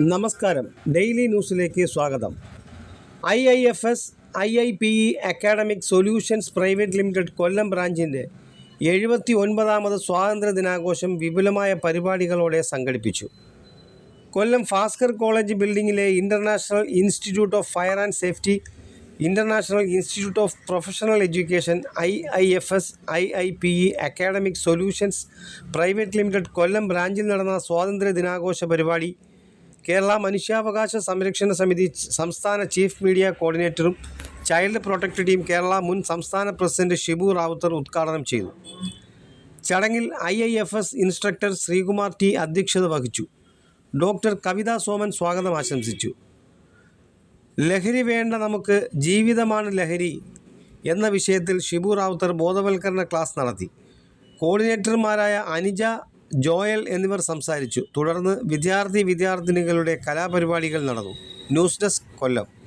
നമസ്കാരം. ഡെയിലി ന്യൂസിലേക്ക് സ്വാഗതം. I I F S I I P E academic solutions private limited Kollam ബ്രാഞ്ചിന്റെ എഴുപത്തി ഒൻപതാമത് സ്വാതന്ത്ര്യ ദിനാഘോഷം വിപുലമായ പരിപാടികളോടെ സംഘടിപ്പിച്ചു. Kollam Bhaskar college ബിൽഡിങ്ങിലെ international institute of fire and safety international institute of professional education I I F S I I P E academic solutions private limited Kollam ബ്രാഞ്ചിൽ നടന്ന സ്വാതന്ത്ര്യ ദിനാഘോഷ പരിപാടി കേരള മനുഷ്യാവകാശ സംരക്ഷണ സമിതി സംസ്ഥാന ചീഫ് മീഡിയ കോർഡിനേറ്ററും ചൈൽഡ് പ്രൊട്ടക്ട് ടീം കേരള മുൻ സംസ്ഥാന പ്രസിഡന്റ് ഷിബു റാവുത്തർ ഉദ്ഘാടനം ചെയ്തു. ചടങ്ങിൽ I I F S instructor Sreekumar T അധ്യക്ഷത വഹിച്ചു. ഡോക്ടർ കവിത സോമൻ സ്വാഗതം ആശംസിച്ചു. ലഹരി വേണ്ട നമുക്ക് ജീവിതമാണ് ലഹരി എന്ന വിഷയത്തിൽ ഷിബു റാവുത്തർ ബോധവൽക്കരണ ക്ലാസ് നടത്തി. കോർഡിനേറ്റർമാരായ അനിജ ജോയൽ എന്നിവർ സംസാരിച്ചു. തുടർന്ന് വിദ്യാർത്ഥി വിദ്യാർത്ഥിനികളുടെ കലാപരിപാടികൾ നടന്നു. News desk Kollam.